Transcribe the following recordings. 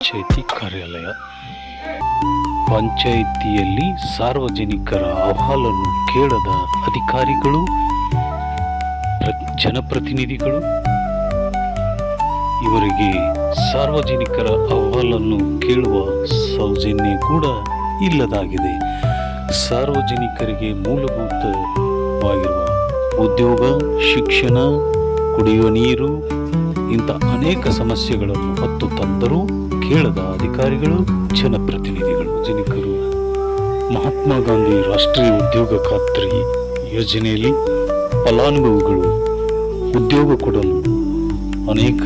ಪಂಚಾಯಿತಿ ಕಾರ್ಯಾಲಯ. ಪಂಚಾಯಿತಿಯಲ್ಲಿ ಸಾರ್ವಜನಿಕರ ಅಹವಾಲನ್ನು ಕೇಳದ ಅಧಿಕಾರಿಗಳು, ಪ್ರ- ಜನಪ್ರತಿನಿಧಿಗಳು, ಇವರಿಗೆ ಸಾರ್ವಜನಿಕರ ಅಹವಾಲನ್ನು ಕೇಳುವ ಸೌಜನ್ಯ ಕೂಡ ಇಲ್ಲದಾಗಿದೆ. ಸಾರ್ವಜನಿಕರಿಗೆ ಮೂಲಭೂತವಾಗಿರುವ ಉದ್ಯೋಗ, ಶಿಕ್ಷಣ, ಕುಡಿಯುವ ನೀರು, ಇಂಥ ಅನೇಕ ಸಮಸ್ಯೆಗಳನ್ನು ಹೊತ್ತು ತಂದರೂ ಕೇಳದ ಅಧಿಕಾರಿಗಳು, ಜನಪ್ರತಿನಿಧಿಗಳು, ಜನಿಕರು, ಮಹಾತ್ಮ ಗಾಂಧಿ ರಾಷ್ಟ್ರೀಯ ಉದ್ಯೋಗ ಖಾತ್ರಿ ಯೋಜನೆಯಲ್ಲಿ ಫಲಾನುಭವಿಗಳು ಉದ್ಯೋಗ ಕೊಡಲು ಅನೇಕ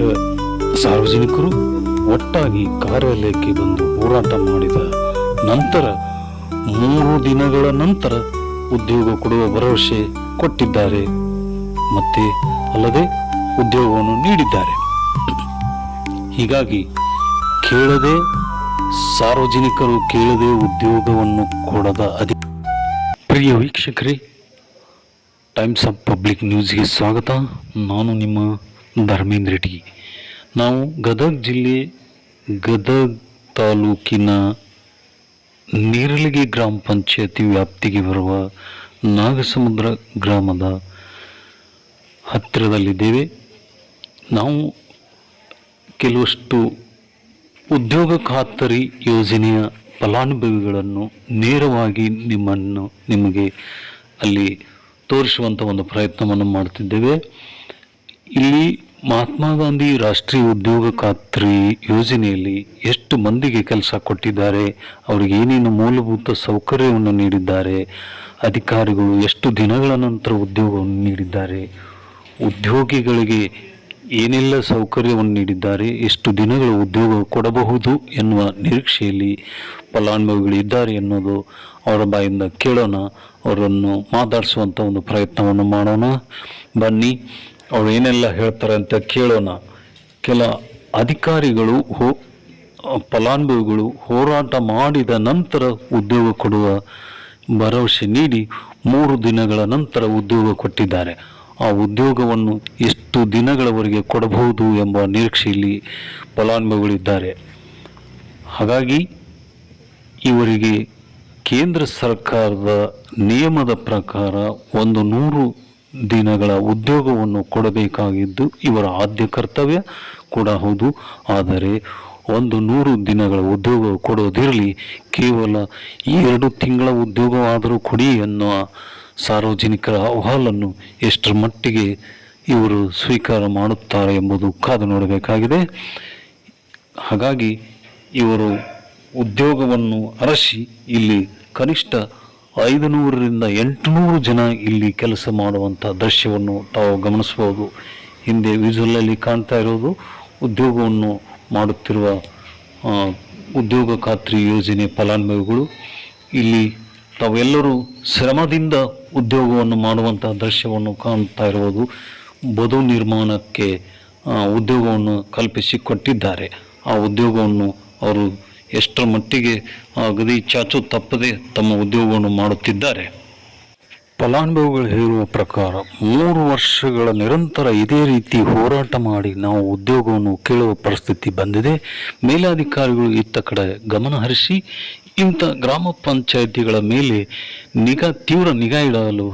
ಸಾರ್ವಜನಿಕರು ಒಟ್ಟಾಗಿ ಕಾರ್ಯಾಲಯಕ್ಕೆ ಬಂದು ಹೋರಾಟ ಮಾಡಿದ ನಂತರ ಮೂರು ದಿನಗಳ ನಂತರ ಉದ್ಯೋಗ ಕೊಡುವ ಭರವಸೆ ಕೊಟ್ಟಿದ್ದಾರೆ. ಮತ್ತೆ ಅಲ್ಲದೆ ಉದ್ಯೋಗವನ್ನು ನೀಡಿದ್ದಾರೆ. ಹೀಗಾಗಿ ಕೇಳದೆ ಸಾರ್ವಜನಿಕರು ಕೇಳದೆ ಉದ್ಯೋಗವನ್ನು ಕೊಡದ ಅಧಿ ಪ್ರಿಯ ವೀಕ್ಷಕರೇ ಟೈಮ್ಸ್ ಆಫ್ ಪಬ್ಲಿಕ್ ನ್ಯೂಸ್ಗೆ ಸ್ವಾಗತ. ನಾನು ನಿಮ್ಮ ಧರ್ಮೇಂದ್ರ ರೆಡ್ಡಿ. ನಾವು ಗದಗ ಜಿಲ್ಲೆ, ಗದಗ ತಾಲೂಕಿನ ನೀರಳಿಗೆ ಗ್ರಾಮ ಪಂಚಾಯತಿ ವ್ಯಾಪ್ತಿಗೆ ಬರುವ ನಾಗಸಮುದ್ರ ಗ್ರಾಮದ ಹತ್ತಿರದಲ್ಲಿದ್ದೇವೆ. ನಾವು ಕೆಲವಷ್ಟು ಉದ್ಯೋಗ ಖಾತರಿ ಯೋಜನೆಯ ಫಲಾನುಭವಿಗಳನ್ನು ನೇರವಾಗಿ ನಿಮ್ಮನ್ನು ನಿಮಗೆ ಅಲ್ಲಿ ತೋರಿಸುವಂಥ ಒಂದು ಪ್ರಯತ್ನವನ್ನು ಮಾಡ್ತಿದ್ದೇವೆ. ಇಲ್ಲಿ ಮಹಾತ್ಮ ಗಾಂಧಿ ರಾಷ್ಟ್ರೀಯ ಉದ್ಯೋಗ ಖಾತ್ರಿ ಯೋಜನೆಯಲ್ಲಿ ಎಷ್ಟು ಮಂದಿಗೆ ಕೆಲಸ ಕೊಟ್ಟಿದ್ದಾರೆ, ಅವರಿಗೆ ಏನೇನು ಮೂಲಭೂತ ಸೌಕರ್ಯವನ್ನು ನೀಡಿದ್ದಾರೆ, ಅಧಿಕಾರಿಗಳು ಎಷ್ಟು ದಿನಗಳ ನಂತರ ಉದ್ಯೋಗವನ್ನು ನೀಡಿದ್ದಾರೆ, ಉದ್ಯೋಗಿಗಳಿಗೆ ಏನೆಲ್ಲ ಸೌಕರ್ಯವನ್ನು ನೀಡಿದ್ದಾರೆ, ಎಷ್ಟು ದಿನಗಳ ಉದ್ಯೋಗ ಕೊಡಬಹುದು ಎನ್ನುವ ನಿರೀಕ್ಷೆಯಲ್ಲಿ ಫಲಾನುಭವಿಗಳು ಇದ್ದಾರೆ ಎನ್ನುವುದು ಅವರ ಬಾಯಿಂದ ಕೇಳೋಣ. ಅವರನ್ನು ಮಾತಾಡಿಸುವಂಥ ಒಂದು ಪ್ರಯತ್ನವನ್ನು ಮಾಡೋಣ. ಬನ್ನಿ, ಅವರು ಏನೆಲ್ಲ ಹೇಳ್ತಾರೆ ಅಂತ ಕೇಳೋಣ. ಕೆಲ ಅಧಿಕಾರಿಗಳು ಹೋ, ಫಲಾನುಭವಿಗಳು ಹೋರಾಟ ಮಾಡಿದ ನಂತರ ಉದ್ಯೋಗ ಕೊಡುವ ಭರವಸೆ ನೀಡಿ ಮೂರು ದಿನಗಳ ನಂತರ ಉದ್ಯೋಗ ಕೊಟ್ಟಿದ್ದಾರೆ. ಆ ಉದ್ಯೋಗವನ್ನು ಎಷ್ಟು ದಿನಗಳವರೆಗೆ ಕೊಡಬಹುದು ಎಂಬ ನಿರೀಕ್ಷೆಯಲ್ಲಿ ಫಲಾನುಭವಿಗಳಿದ್ದಾರೆ. ಹಾಗಾಗಿ ಇವರಿಗೆ ಕೇಂದ್ರ ಸರ್ಕಾರದ ನಿಯಮದ ಪ್ರಕಾರ ಒಂದು ನೂರು ದಿನಗಳ ಉದ್ಯೋಗವನ್ನು ಕೊಡಬೇಕಾಗಿದ್ದು ಇವರ ಆದ್ಯ ಕರ್ತವ್ಯ ಕೂಡ ಹೌದು. ಆದರೆ ಒಂದು ನೂರು ದಿನಗಳ ಉದ್ಯೋಗ ಕೊಡೋದಿರಲಿ ಕೇವಲ ಎರಡು ತಿಂಗಳ ಉದ್ಯೋಗವಾದರೂ ಕೊಡಿ ಎನ್ನುವ ಸಾರ್ವಜನಿಕರ ಅಹವಾಲನ್ನು ಎಷ್ಟರ ಮಟ್ಟಿಗೆ ಇವರು ಸ್ವೀಕಾರ ಮಾಡುತ್ತಾರೆ ಎಂಬುದು ಕಾದು ನೋಡಬೇಕಾಗಿದೆ. ಹಾಗಾಗಿ ಇವರು ಉದ್ಯೋಗವನ್ನು ಅರಸಿ ಇಲ್ಲಿ ಕನಿಷ್ಠ ಐದು ನೂರರಿಂದ ಎಂಟುನೂರು ಜನ ಇಲ್ಲಿ ಕೆಲಸ ಮಾಡುವಂಥ ದೃಶ್ಯವನ್ನು ತಾವು ಗಮನಿಸಬಹುದು. ಹಿಂದೆ ವಿಜುವಲಲ್ಲಿ ಕಾಣ್ತಾ ಇರೋದು ಉದ್ಯೋಗವನ್ನು ಮಾಡುತ್ತಿರುವ ಉದ್ಯೋಗ ಖಾತ್ರಿ ಯೋಜನೆ ಫಲಾನುಭವಿಗಳು. ಇಲ್ಲಿ ತಾವೆಲ್ಲರೂ ಶ್ರಮದಿಂದ ಉದ್ಯೋಗವನ್ನು ಮಾಡುವಂತಹ ದೃಶ್ಯವನ್ನು ಕಾಣ್ತಾ ಇರುವುದು ಬದು ನಿರ್ಮಾಣಕ್ಕೆ ಉದ್ಯೋಗವನ್ನು ಕಲ್ಪಿಸಿ ಕೊಟ್ಟಿದ್ದಾರೆ ಆ ಉದ್ಯೋಗವನ್ನು ಅವರು ಎಷ್ಟರ ಮಟ್ಟಿಗೆ ಗದಿ ಚಾಚು ತಪ್ಪದೆ ತಮ್ಮ ಉದ್ಯೋಗವನ್ನು ಮಾಡುತ್ತಿದ್ದಾರೆ. ಫಲಾನುಭವಿಗಳು ಹೇಳುವ ಪ್ರಕಾರ ಮೂರು ವರ್ಷಗಳ ನಿರಂತರ ಇದೇ ರೀತಿ ಹೋರಾಟ ಮಾಡಿ ನಾವು ಉದ್ಯೋಗವನ್ನು ಕೇಳುವ ಪರಿಸ್ಥಿತಿ ಬಂದಿದೆ. ಮೇಲಾಧಿಕಾರಿಗಳು ಇತ್ತ ಕಡೆ ಗಮನ ಹರಿಸಿ ಇಂಥ ಗ್ರಾಮ ಪಂಚಾಯಿತಿಗಳ ಮೇಲೆ ನಿಗಾ ತೀವ್ರ ನಿಗಾ ಇಡಲು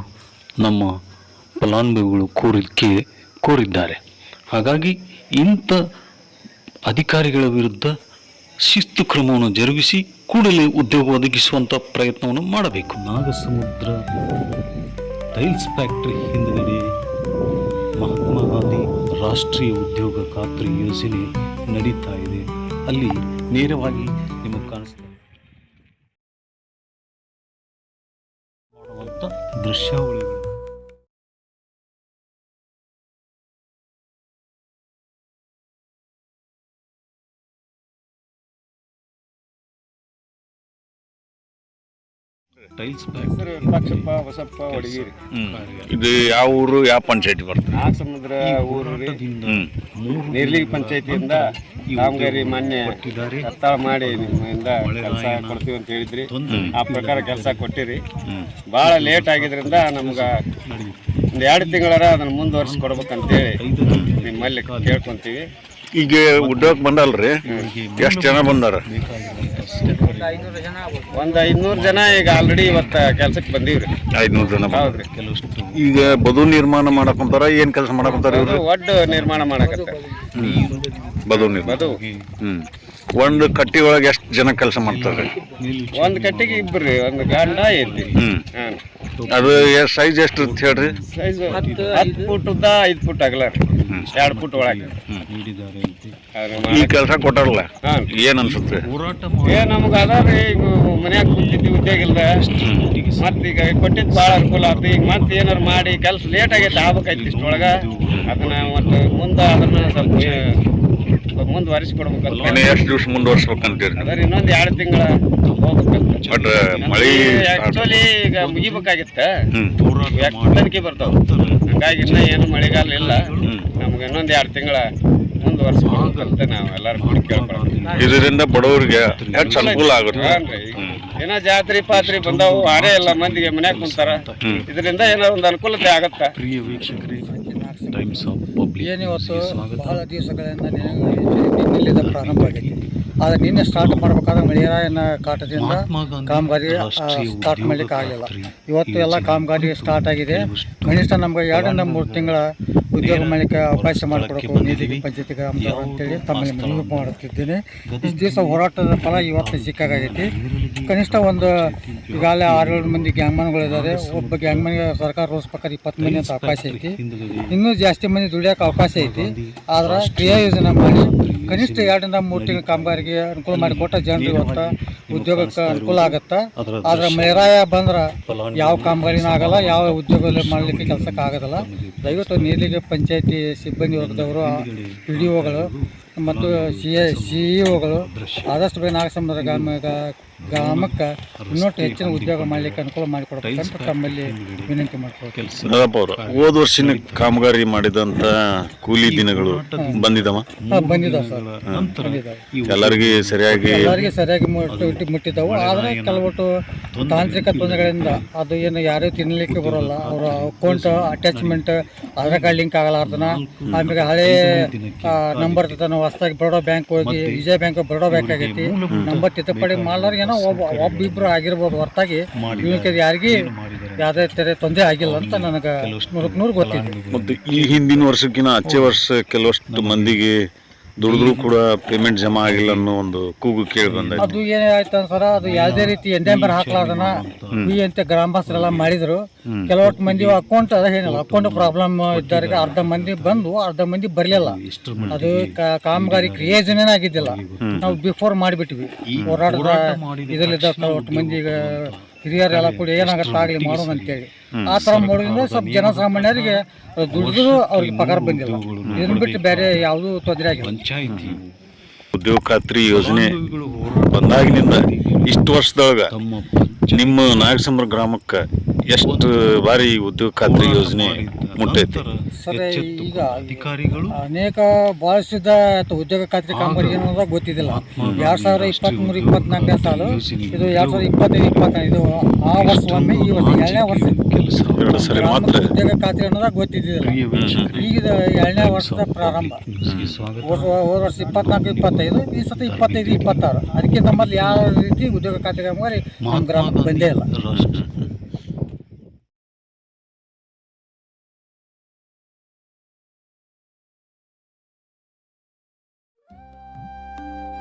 ನಮ್ಮ ಫಲಾನುಭವಿಗಳು ಕೋರಿಕೆ ಕೋರಿದ್ದಾರೆ. ಹಾಗಾಗಿ ಇಂಥ ಅಧಿಕಾರಿಗಳ ವಿರುದ್ಧ ಶಿಸ್ತು ಕ್ರಮವನ್ನು ಜರುಗಿಸಿ ಕೂಡಲೇ ಉದ್ಯೋಗ ಒದಗಿಸುವಂಥ ಪ್ರಯತ್ನವನ್ನು ಮಾಡಬೇಕು. ನಾಗಸಮುದ್ರ ಟೈಲ್ಸ್ ಫ್ಯಾಕ್ಟರಿ ಹಿಂದುಗಡೆ ಮಹಾತ್ಮ ಗಾಂಧಿ ರಾಷ್ಟ್ರೀಯ ಉದ್ಯೋಗ ಖಾತ್ರಿ ಯೋಜನೆ ನಡೀತಾ ಇದೆ. ಅಲ್ಲಿ ನೇರವಾಗಿ ನಿಮಗೆ ಕಾಣಿಸ್ತಾ ಮಾಡುವಂಥ ದೃಶ್ಯಾವಳಿಗಳು. ಟೈಲ್ಸ್ ಹೆಸರು ಬಸಪ್ಪ ಹೊಡಗಿರಿ. ಇದು ಯಾವ ಊರು ಯಾವ ಪಂಚಾಯತಿ ಬರ್ತದೆ? ಆ ಸಮುದ್ರ ಊರು ರೀ. ನೀರ್ಲಿಗಿ ಪಂಚಾಯತಿಯಿಂದ ಕಾಮಗಾರಿ ಮಾನ್ಯ ಕತ್ತಾಳ ಮಾಡಿ ನಿಮ್ಮಿಂದ ಕೆಲಸ ಕೊಡ್ತೀವಿ ಅಂತ ಹೇಳಿದ್ರಿ. ಆ ಪ್ರಕಾರ ಕೆಲಸ ಕೊಟ್ಟಿರಿ. ಭಾಳ ಲೇಟ್ ಆಗಿದ್ರಿಂದ ನಮ್ಗೆ ಒಂದು ಎರಡು ತಿಂಗಳಾರ ಅದನ್ನು ಮುಂದುವರ್ಸಿ ಕೊಡ್ಬೇಕಂತೇಳಿ ನಿಮ್ಮಲ್ಲಿ ಕೇಳ್ಕೊಂತೀವಿ. ಈಗ ಉದ್ಯೋಗ ಬಂದಲ್ರಿ? ಎಷ್ಟು ಜನ ಬಂದಾರ? ಒಂದು ಐನೂರು ಜನ ಈಗ ಆಲ್ರೆಡಿ ಇವತ್ತು ಕೆಲ್ಸಕ್ಕೆ ರೀ ಐದ್ನೂರು ಜನ ಬಂದಾರ. ಹೌದ್ರಿ. ಈಗ ಬದು ನಿರ್ಮಾಣ ಮಾಡಕೊಂತಾರ ಏನ್ ಕೆಲಸ ಮಾಡಕೊಂತಾರ ಇವರು? ಒಡ್ಡು ನಿರ್ಮಾಣ ಮಾಡಕತ್ತೆ ಬದು ನಿರ್ಮಾಣ. ಅದು ಹ್ಮ್. ಒಂದು ಕಟ್ಟಿ ಒಳಗೆ ಎಷ್ಟು ಜನ ಕೆಲಸ ಮಾಡ್ತಾರೆ ಒಂದು ಕಟ್ಟಿಗೆ ಇಬ್ಬರು ಒಂದು ಗಂಡ ಐತಿ ಹ್ಮ್. ಹಾಂ ಅದು ಸೈಜ್ ಎಷ್ಟು ಅಂತ ಹೇಳ್ರಿ? ಸೈಜ್ ಹತ್ತು ಫುಟ್ ಉದ್ದ ಐದು ಫುಟ್ ಅಗಲ ರೀ. ಎರಡು ಫುಟ್ ಒಳಗೆ. ಈ ಕೆಲಸ ಕೊಟ್ಟಾರಲ್ಲ ಹಾಂ. ಏನ್ ಅನ್ಸುತ್ತೆ? ಏ ನಮ್ಗೆ ಅದ ರೀ ಈಗ ಮನ್ಯಾಗ ಕುಂತಿದ್ವಿ ಉದ್ಯೋಗ ಇಲ್ದ. ಮತ್ತೆ ಈಗ ಕೊಟ್ಟಿದ್ದು ಭಾಳ ಅನುಕೂಲ ಆಯ್ತು ಈಗ ಮತ್ತೆ ಏನಾರು ಮಾಡಿ ಕೆಲಸ ಲೇಟ್ ಆಗೈತೆ ಆಗ್ಬೇಕಾಯ್ತು ಇಷ್ಟೊಳಗ. ಅದನ್ನ ಮತ್ತೆ ಮುಂದೆ ಅದನ್ನ ಸ್ವಲ್ಪ ಮುಂದುವರಿಸಿ ಕೊಡ್ಬೇಕಂತ ಇನ್ನು ಎಷ್ಟು ದಿವಸ ಮುಂದುವರ್ಸ್ಬೇಕಂತೀರಿ? ಅದ್ರ ಇನ್ನೊಂದು ಎರಡು ತಿಂಗಳ ಬಟ್ ಮಳಿ ಆಕ್ಚುಲಿ ಈಗ ಮುಗಿಬೇಕಾಗಿತ್ತ? ತನಿಖೆ ಬರ್ತಾವ? ಹಾಗಾಗಿ ಇನ್ನ ಏನು ಮಳೆಗಾಲ ಇಲ್ಲ. ನಮ್ಗೆ ಇನ್ನೊಂದು ಎರಡು ತಿಂಗಳ ಮುಂದುವರ್ಸ್ಬೇಕಂತ ನಾವು ಎಲ್ಲರೂ ಕೂಡಿ ಕೇಳ್ಕೊಳ್ತೀವಿ. ಇದರಿಂದ ಬಡವರಿಗೆ ಹೆಚ್ಚು ಅನುಕೂಲ ಆಗುತ್ತೆ. ಏನೋ ಜಾತ್ರೆ ಪಾತ್ರಿ ಬಂದವು ಆರೇ ಇಲ್ಲ ಮಂದಿಗೆ ಮನ್ಯಾಗ ಕುಂತಾರ. ಇದರಿಂದ ಏನೋ ಒಂದು ಅನುಕೂಲತೆ ಆಗತ್ತ? ಪ್ರಿಯ ವೀಕ್ಷಕರಿಗೆ ಟೈಮ್ಸ್ ಆಫ್ ಪಬ್ಲಿಕ್ ಏನಿವತ್ತು? ಬಹಳ ದಿವಸಗಳಿಂದ ನಿಲ್ಲಿದ ಪ್ರಾರಂಭ ಆಗೈತಿ ಆದರೆ ನಿನ್ನೆ ಸ್ಟಾರ್ಟ್ ಮಾಡಬೇಕಾದ್ರೆ ಮಳೆರಾಯನ ಕಾಟದಿಂದ ಕಾಮಗಾರಿ ಸ್ಟಾರ್ಟ್ ಮಾಡ್ಲಿಕ್ಕೆ ಆಗಲಿಲ್ಲ ಇವತ್ತು ಎಲ್ಲ ಕಾಮಗಾರಿ ಸ್ಟಾರ್ಟ್ ಆಗಿದೆ. ಕನಿಷ್ಠ ನಮ್ಗೆ ಎರಡರಿಂದ ಮೂರು ತಿಂಗಳ ಉದ್ಯೋಗ ಮಾಡಲಿಕ್ಕೆ ಅವಕಾಶ ಮಾಡಿಕೊಡಬೇಕು ನೀತಿ ಪಂಚಾಯತಿ ಗ್ರಾಮದವರು ಅಂತೇಳಿ ತಮ್ಮಲ್ಲಿ ಮನವಿ ಮಾಡುತ್ತಿದ್ದೇನೆ. ಇಷ್ಟು ದಿವಸ ಹೋರಾಟದ ಫಲ ಇವತ್ತು ಸಿಕ್ಕಾಗೈತಿ. ಕನಿಷ್ಠ ಒಂದು ಈಗಾಗಲೇ ಆರೇಳು ಮಂದಿ ಗ್ಯಾಂಗ್ಮನ್ಗಳಿದ್ದಾರೆ. ಒಬ್ಬ ಗ್ಯಾಂಗ್ಮನ್ಗೆ ಸರ್ಕಾರ ರೋಸ್ ಪ್ರಕಾರ ಇಪ್ಪತ್ತು ಮಂದಿ ಅಂತ ಅವಕಾಶ ಐತಿ. ಇನ್ನೂ ಜಾಸ್ತಿ ಮಂದಿ ದುಡಿಯೋಕೆ ಅವಕಾಶ ಐತಿ. ಆದ್ರೆ ಕ್ರಿಯಾ ಯೋಜನೆ ಮಾಡಿ ಕನಿಷ್ಠ ಎರಡರಿಂದ ಮೂರು ತಿಂಗಳ ಕಾಮಗಾರಿಗೆ ಅನುಕೂಲ ಮಾಡಿ ಕೊಟ್ಟ ಜನರಿಗೆ ಇವತ್ತು ಉದ್ಯೋಗಕ್ಕೆ ಅನುಕೂಲ ಆಗತ್ತೆ? ಆದ್ರೆ ಮೇರಾಯ ಬಂದ್ರೆ ಯಾವ ಕಾಮಗಾರಿನೂ ಆಗಲ್ಲ ಯಾವ ಉದ್ಯೋಗ ಮಾಡಲಿಕ್ಕೆ ಕೆಲಸಕ್ಕೆ ಆಗೋದಿಲ್ಲ. ದಯವಿಟ್ಟು ನೀರಿಗೆ ಪಂಚಾಯತಿ ಸಿಬ್ಬಂದಿ ವರ್ಗದವರು ಪಿ ಡಿ ಒಗಳು ಮತ್ತು ಸಿ ಎ ಸಿ ಇ ಒಗಳು ಆದಷ್ಟು ಬೇಗ ನಾಗಸಂಬರ ಗ್ರಾಮ ಗ್ರಾಮಕ್ಕೆ ಇನ್ನೊಟ್ಟು ಹೆಚ್ಚಿನ ಉದ್ಯೋಗ ಮಾಡಲಿಕ್ಕೆ ಅನುಕೂಲ ಮಾಡಿಕೊಡ್ಬೇಕಂತ ತಮ್ಮಲ್ಲಿ ವಿನಂತಿ ಮಾಡ್ಕೊಳ್ತೀನಿ ಹೋದ ವರ್ಷಿನ ಕಾಮಗಾರಿ ಮಾಡಿದಂತ ಕೂಲಿ ದಿನಗಳು ಬಂದಿದವ? ಬಂದಿದ್ದಾವೆ ಸರ್. ಬಂದಿದ್ದಾವೆ ಎಲ್ಲರಿಗೆ ಸರಿಯಾಗಿ ಎಲ್ಲರಿಗೆ ಸರಿಯಾಗಿ ಮುಟ್ಟಿದ್ದಾವೆ ಆದರೆ ಕೆಲವೊಟ್ಟು ತಾಂತ್ರಿಕ ತೊಂದರೆಗಳಿಂದ ಅದು ಏನು ಯಾರೂ ತಿನ್ನಲಿಕ್ಕೆ ಬರೋಲ್ಲ. ಅವರ account attachment Aadhaar card link ಆಗಲಾರ್ದನ. ಆಮೇಲೆ ಹಳೆ ನಂಬರ್ ನಾವು ಹೊಸದಾಗಿ ಬರೋಡೋ ಬ್ಯಾಂಕ್ ಹೋಗಿ ವಿಜಯ ಬ್ಯಾಂಕ್ ಬರೋಡೋ ಬ್ಯಾಂಕ್ ಆಗೈತಿ. ನಂಬರ್ ತಿದ್ದುಪಡಿ ಮಾಡ್ಲಾರ ಏನೋ ಒಬ್ಬ ಒಬ್ಬಿಬ್ರು ಆಗಿರ್ಬೋದು ಹೊರತಾಗಿ ಇವಕ್ಕೆ ಯಾರಿಗೆ ಯಾವುದೇ ತೆರೆ ತೊಂದರೆ ಆಗಿಲ್ಲ ಅಂತ ನನಗೆ ನೂರಕ್ಕೆ ನೂರು ಗೊತ್ತಿದೆ. ಮತ್ತು ಈ ಹಿಂದಿನ ವರ್ಷಕ್ಕಿಂತ ಅಚ್ಚೆ ವರ್ಷ ಕೆಲವಷ್ಟು ಮಂದಿಗೆ ದುಡಿದ್ರು ಕೂಡ ಪೇಮೆಂಟ್ ಜಮಾ ಆಗಿಲ್ಲ ಅನ್ನೋ ಒಂದು ಕೂಗು ಕೇಳಿ ಬಂದ ಅದು ಏನಾಯ್ತು ಸರ ಅದು ಯಾವುದೇ ರೀತಿ ಎಂಡೆಂಬರ್ ಹಾಕ್ಲಾರ್ದನ ಈ ಅಂತ ಗ್ರಾಮಸ್ಥರೆಲ್ಲ ಮಾಡಿದ್ರು. ಕೆಲವೊಟ್ಟು ಮಂದಿ ಅಕೌಂಟ್ ಅದ ಏನಿಲ್ಲ ಅಕೌಂಟ್ ಪ್ರಾಬ್ಲಮ್ ಇದ್ದವರಿಗೆ ಅರ್ಧ ಮಂದಿ ಬಂದು ಅರ್ಧ ಮಂದಿ ಬರಲಿಲ್ಲ. ಅದು ಕಾಮಗಾರಿ ಕ್ರಿಯೋಜನೆ ಆಗಿದ್ದಿಲ್ಲ. ನಾವು ಬಿಫೋರ್ ಮಾಡಿಬಿಟ್ವಿ. ಹೋರಾಟದ ಇದರಲ್ಲಿದ್ದ ಮಂದಿ ಮಂದಿಗೆ ಹಿರಿಯರೆಲ್ಲ ಕೂಡ ಏನಾಗತ್ತೆ ಆಗಲಿ ಮಾಡೋಣ ಅಂತೇಳಿ. ಆ ಥರ ಮಾಡೋದ್ರಿಂದ ಸ್ವಲ್ಪ ಜನಸಾಮಾನ್ಯರಿಗೆ ದುಡಿದ್ರು ಅವ್ರಿಗೆ ಪಗಾರ ಬಂದಿಲ್ಲ. ಇದನ್ನ ಬಿಟ್ಟು ಬೇರೆ ಯಾವುದೂ ತೊಂದರೆ ಆಗಿಲ್ಲ. ಪಂಚಾಯಿತಿ. ಉದ್ಯೋಗ ಖಾತ್ರಿ ಯೋಜನೆ ಬಂದಾಗಿನಿಂದ ಇಷ್ಟು ವರ್ಷದೊಳಗೆ ನಿಮ್ಮ ನಾಗಸಂಬ್ರ ಗ್ರಾಮಕ್ಕೆ ಎಷ್ಟು ಬಾರಿ ಉದ್ಯೋಗ ಖಾತ್ರಿ ಯೋಜನೆ ಮುಟ್ಟೈತಿ? ಸರ್ ಈಗ ಅಧಿಕಾರಿಗಳು ಅನೇಕ ಬಹಳಷ್ಟಿದ್ದ ಉದ್ಯೋಗ ಖಾತ್ರಿ ಕಾಮಗಾರಿ ಏನು ಗೊತ್ತಿದ್ದಿಲ್ಲ. ಎರಡ್ ಸಾವಿರ ಇಪ್ಪತ್ತ್ಮೂರು ಇಪ್ಪತ್ನಾಲ್ಕನೇ ಸಾಲು ಇದು ಎರಡ್ ಸಾವಿರದ ಇಪ್ಪತ್ತೈದು ಇಪ್ಪತ್ತೈದು ಆ ವರ್ಷ ಒಮ್ಮೆ ಈ ವರ್ಷ ಎರಡನೇ ವರ್ಷ. ಕೆಲಸ ಎರಡು ಸರಿ ಮಾತ್ರ ಗ್ರಾಮದ ಉದ್ಯೋಗ ಖಾತ್ರಿ ಅನ್ನೋದಾಗ ಗೊತ್ತಿದ್ದಿಲ್ಲ. ಈಗ ಎರಡನೇ ವರ್ಷದ ಪ್ರಾರಂಭ. ಹೋದ ವರ್ಷ ಇಪ್ಪತ್ನಾಲ್ಕು ಇಪ್ಪತ್ತೈದು ಈ ಸತಿ ಇಪ್ಪತ್ತೈದು ಇಪ್ಪತ್ತಾರು. ಅದಕ್ಕಿಂತ ಮೊದಲು ಯಾವ ರೀತಿ ಉದ್ಯೋಗ ಖಾತ್ರಿ ಕಾಮಗಾರಿ ನಮ್ಮ ಗ್ರಾಮಕ್ಕೆ ಬಂದೇ ಇಲ್ಲ.